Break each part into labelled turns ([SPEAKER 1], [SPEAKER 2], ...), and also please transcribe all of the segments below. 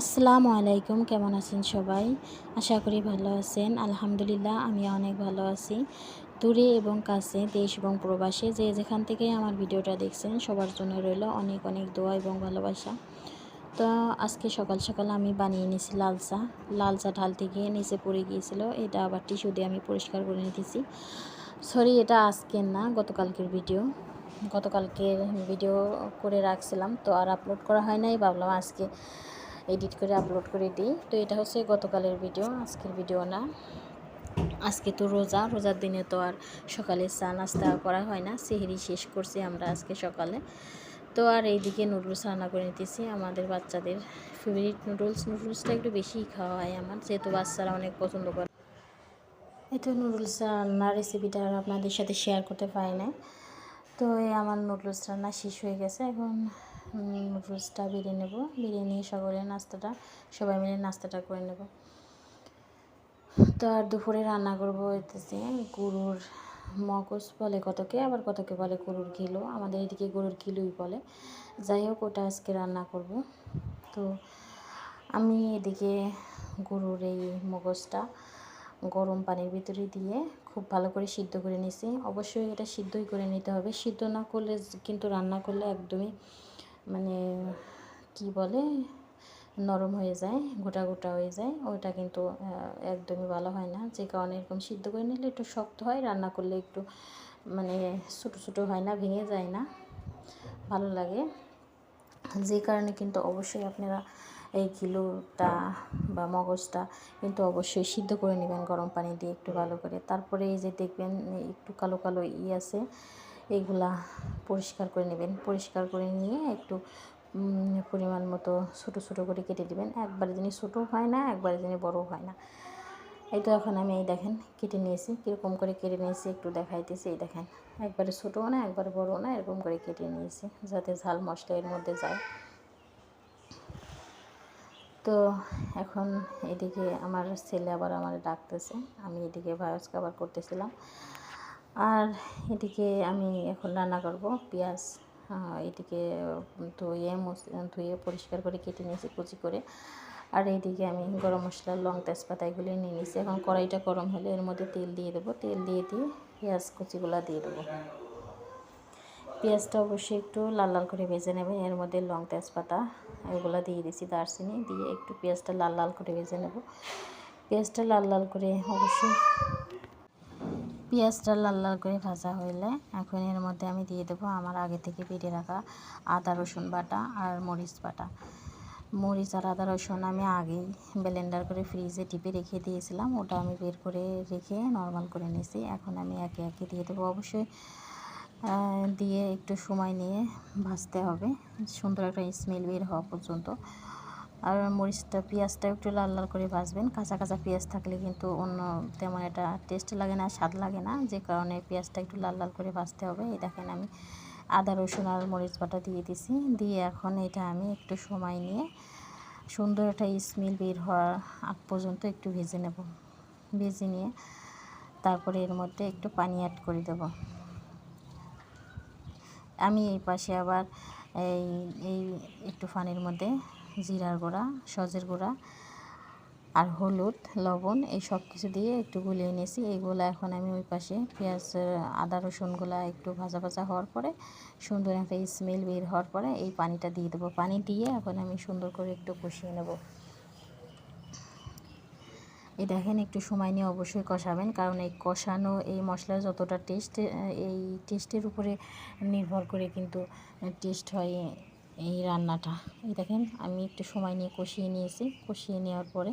[SPEAKER 1] আসসালামু আলাইকুম, কেমন আছেন সবাই? আশা করি ভালো আছেন। আলহামদুলিল্লাহ, আমি অনেক ভালো আছি। দূরে এবং কাছে, দেশ এবং প্রবাসে যে যেখান থেকে আমার ভিডিওটা দেখছেন, সবার জন্য রইল অনেক অনেক দোয়া এবং ভালোবাসা। তো আজকে সকাল সকাল আমি বানিয়ে নিয়েছি লাল চা লাল চা ঢালতে গিয়ে নিচে পড়ে গিয়েছিল, এটা আবার টিস্যু দিয়ে আমি পরিষ্কার করে নিতেছি। সরি, এটা আজকের না, গতকালকের ভিডিও। গতকালকের ভিডিও করে রাখছিলাম, তো আর আপলোড করা হয় নাই, ভাবলাম আজকে এডিট করে আপলোড করে দিই। তো এটা হচ্ছে গতকালের ভিডিও, আজকের ভিডিও না। আজকে তো রোজা, রোজার দিনে তো আর সকালে চা নাস্তা করা হয় না, সেহেরি শেষ করছি আমরা আজকে সকালে। তো আর এইদিকে নুডলস রান্না করে নিতেছি, আমাদের বাচ্চাদের ফেভারিট নুডলস। নুডলসটা একটু বেশিই খাওয়া হয় আমার, যেহেতু বাচ্চারা অনেক পছন্দ করে। এই তো নুডলস রান্নার রেসিপিটা আর আপনাদের সাথে শেয়ার করতে পারি না তো এই আমার নুডলস রান্না শেষ হয়ে গেছে, এখন নুডলসটা বেরিয়ে নেব। বেরিয়ে নিয়ে সকলে নাস্তাটা, সবাই মিলে নাস্তাটা করে নেব। তো আর দুপুরে রান্না করব হইতেছে গরুর মগজ বলে কতকে, আবার কতকে বলে গরুর কিলো আমাদের এদিকে গরুর কিলোই বলে। যাই হোক, ওটা আজকে রান্না করব। তো আমি এদিকে গরুর এই মগজটা গরম পানির ভিতরে দিয়ে খুব ভালো করে সিদ্ধ করে নিছি। অবশ্যই এটা সিদ্ধই করে নিতে হবে। সিদ্ধ না করলে কিন্তু রান্না করলে একদমই মানে কি বলে, নরম হয়ে যায়, গোটা গোটা হয়ে যায়, ওইটা কিন্তু একদমই ভালো হয় না। যে কারণে এরকম সিদ্ধ করে নিলে একটু শক্ত হয়, রান্না করলে একটু মানে ছোটো ছোটো হয় না, ভেঙে যায় না। ভালো লাগে। যে কারণে কিন্তু অবশ্যই আপনারা এই কিলোটা বা মগজটা কিন্তু অবশ্যই সিদ্ধ করে নেবেন, গরম পানি দিয়ে একটু ভালো করে। তারপরে এই যে দেখবেন একটু কালো কালো ই আছে এইগুলা পরিষ্কার করে নেবেন। পরিষ্কার করে নিয়ে একটু পরিমাণ মতো ছোটো ছোটো করে কেটে দেবেন। একবারে যিনি ছোটো হয় না, একবারে যিনি বড়ো হয় না। এই তো এখন আমি এই দেখেন কেটে নিয়েছি। কীরকম করে কেটে নিয়েছি একটু দেখাইতেছি। এই দেখেন, একবারে ছোটো না, একবারে বড়ো না, এরকম করে কেটে নিয়েছি যাতে ঝাল মশলা এর মধ্যে যায়। তো এখন এদিকে আমার ছেলে আবার আমার ডাকতেছে। আমি এদিকে ভয়েস কাভার করতেছিলাম। আর এদিকে আমি এখন রান্না করব পেঁয়াজ। এদিকে ধুয়ে ধুয়ে পরিষ্কার করে কেটে নিয়েছি কুচি করে। আর এইদিকে আমি গরম মশলা, লং তেজপাতা এগুলি নিয়ে নিয়েছি। এখন কড়াইটা গরম হলে এর মধ্যে তেল দিয়ে দেবো। তেল দিয়ে দিয়ে পেঁয়াজ কুচিগুলো দিয়ে দেবো। পেঁয়াজটা অবশ্যই একটু লাল লাল করে ভেজে নেবেন এর মধ্যে লং তেজপাতা এগুলো দিয়ে দিয়েছি দারচিনি দিয়ে একটু পেঁয়াজটা লাল লাল করে ভেজে নেব। পেঁয়াজটা লাল লাল করে অবশ্যই পেঁয়াজটা লাল লাল করে ভাজা হইলে এখন এর মধ্যে আমি দিয়ে দেবো আমার আগে থেকে বেটে রাখা আদা, রসুন বাটা আর মরিচ বাটা। মরিচ আর আদা, রসুন আমি আগেই ব্লেন্ডার করে ফ্রিজে টিপে রেখে দিয়েছিলাম। ওটা আমি বের করে রেখে নর্মাল করে নিয়েছি। এখন আমি একে একে দিয়ে দেবো। অবশ্যই দিয়ে একটু সময় নিয়ে ভাজতে হবে। সুন্দর একটা স্মেল বের হওয়া পর্যন্ত। আর মরিচটা, পেঁয়াজটা একটু লাল লাল করে ভাজবেন। কাঁচা কাঁচা পেঁয়াজ থাকলে কিন্তু অন্য তেমন এটা টেস্ট লাগে না, স্বাদ লাগে না। যে কারণে পেঁয়াজটা একটু লাল লাল করে ভাজতে হবে। এই দেখেন আমি আদা, রসুন আর মরিচ বাটা দিয়ে দিছি। দিয়ে এখন এটা আমি একটু সময় নিয়ে সুন্দর একটা স্মেল বের হওয়ার আগ পর্যন্ত একটু ভেজে নেব। ভেজে নিয়ে তারপরে এর মধ্যে একটু পানি অ্যাড করে দেবো। আমি এই পাশে আবার এই এই একটু পানির মধ্যে জিরার গুঁড়া, সজের গুঁড়া আর হলুদ, লবণ এই সব কিছু দিয়ে একটু গুলিয়ে নিয়েছি। এইগুলো এখন আমি ওই পাশে পেঁয়াজ, আদা, রসুনগুলো একটু ভাজা ভাজা হওয়ার পরে, সুন্দর একটা স্মেল বের হওয়ার পরে এই পানিটা দিয়ে দেবো। পানি দিয়ে এখন আমি সুন্দর করে একটু কষিয়ে নেব। এই দেখেন একটু সময় নিয়ে অবশ্যই কষাবেন, কারণ এই কষানো, এই মশলার যতটা টেস্ট এই টেস্টের উপরে নির্ভর করে কিন্তু টেস্ট হয় এই রান্নাটা। এই দেখেন, আমি একটু সময় নিয়ে কষিয়ে নিয়েছি। কষিয়ে নেওয়ার পরে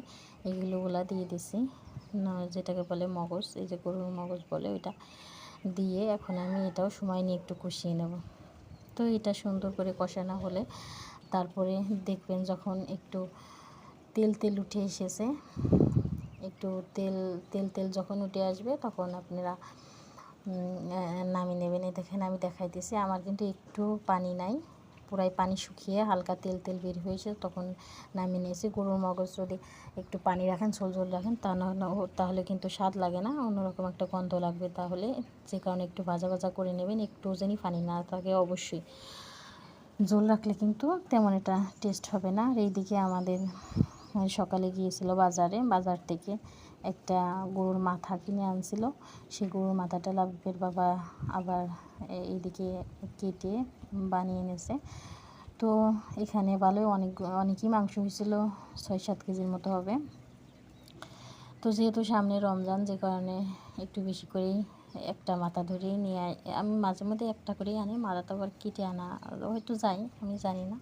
[SPEAKER 1] এইগুলোগুলা দিয়ে দিছি। যেটাকে বলে মগজ, এই যে গরুর মগজ বলে ওইটা দিয়ে এখন আমি এটাও সময় নিয়ে একটু কষিয়ে নেব। তো এটা সুন্দর করে কষানো হলে তারপরে দেখবেন যখন একটু তেল তেল উঠে এসেছে, একটু তেল তেল তেল যখন উঠে আসবে তখন আপনারা নামিয়ে নেবেন। দেখেন, আমি দেখাইতেছি আমার কিন্তু একটু পানি নাই। পুরাই পানি শুকিয়ে হালকা তেল তেল বের হয়েছে। তখন নামিয়ে নিয়েছি। গরুর মগজ যদি একটু পানি রাখেন, ঝোল ঝোল রাখেন, তা তাহলে কিন্তু স্বাদ লাগে না। অন্যরকম একটা গন্ধ লাগবে তাহলে। যে কারণে একটু ভাজা ভাজা করে নেবেন। একটু যেন পানি না থাকে অবশ্যই। ঝোল রাখলে কিন্তু তেমন এটা টেস্ট হবে না। আর এইদিকে আমাদের সকালে গিয়েছিল বাজারে। বাজার থেকে একটা গরুর মাথা কিনে আনছিল। সেই গরুর মাথাটা লাভের বাবা আবার এইদিকে কেটে বানিয়ে এনেছে। তো এখানে ভালোই অনেক, অনেকই মাংস হয়েছিল ছয় সাত কেজির মতো হবে। তো যেহেতু সামনে রমজান, যে কারণে একটু বেশি করেই একটা মাথা ধরেই নিয়ে আমি মাঝে মধ্যে একটা করেই আনি, মাথা তো আবার কেটে আনা হয়তো যাই, আমি জানি না।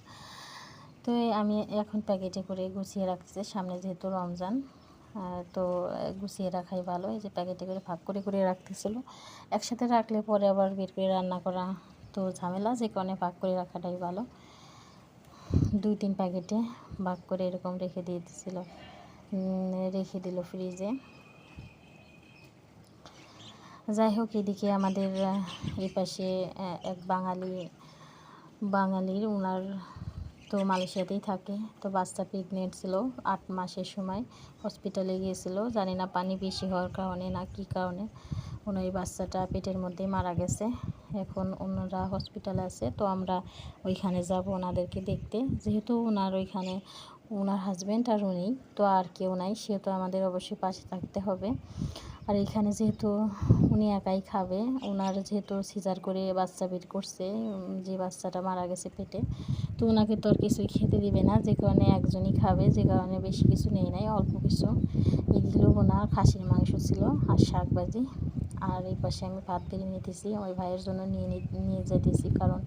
[SPEAKER 1] তো আমি এখন প্যাকেটে করে গুছিয়ে রাখতেছি সামনে যেহেতু রমজান তো গুছিয়ে রাখাই ভালো, এই যে প্যাকেটে করে ভাগ করে করে রাখতেছিল। একসাথে রাখলে পরে আবার বের করে রান্না করা তো ঝামেলা যে কারণে ভাগ করে রাখাটাই ভালো। দুই তিন প্যাকেটে ভাগ করে এরকম রেখে দিয়ে দিয়েছিল। রেখে দিল ফ্রিজে। যাই হোক, এদিকে আমাদের এই পাশে এক বাঙালি, বাঙালির ওনার তো মালয়েশিয়াতেই থাকে। তো বাচ্চা প্রেগনেন্ট ছিল আট মাসের সময়। হসপিটালে গিয়েছিল। জানি না পানি বেশি হওয়ার কারণে না কী কারণে। ওনার এই বাচ্চাটা পেটের মধ্যেই মারা গেছে। এখন ওনারা হসপিটালে আছে, তো আমরা ওইখানে যাব ওনাদেরকে দেখতে। যেহেতু ওনার ওইখানে ওনার হাজব্যান্ড আর উনি, তো আর কেউ নাই সেহেতু আমাদের অবশ্যই পাশে থাকতে হবে। আর এখানে যেহেতু উনি একাই খাবে, ওনার যেহেতু সিজার করে বাচ্চা বের করছে যে বাচ্চাটা মারা গেছে পেটে, তো ওনাকে তো আর কিছুই খেতে দিবে না। যে কারণে একজনই খাবে, যে কারণে বেশি কিছু নেই নাই, অল্প কিছু। এগুলো ওনার খাসির মাংস ছিল আর শাক ভাজি আর এই পাশে আমি ভাত বেরিয়ে নিতেছি ওই ভাইয়ের জন্য নিয়ে নিয়ে যেতেছি কারণ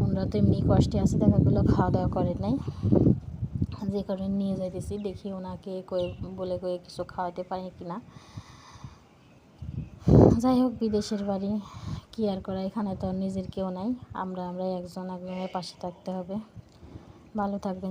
[SPEAKER 1] ওনারা তো এমনি কষ্টে আছে দেখা গেলো খাওয়া দাওয়া করে নাই। যে কারণে নিয়ে যাইতেছি, দেখি ওনাকে কয়ে, বলে কয়ে কিছু খাওয়াতে পারি কিনা। যাই হোক, বিদেশের বাড়ি, কি আর করা, এখানে তো নিজের কেউ নাই। আমরা আমরা একজন, একজনের পাশে থাকতে হবে। ভালো থাকবেন।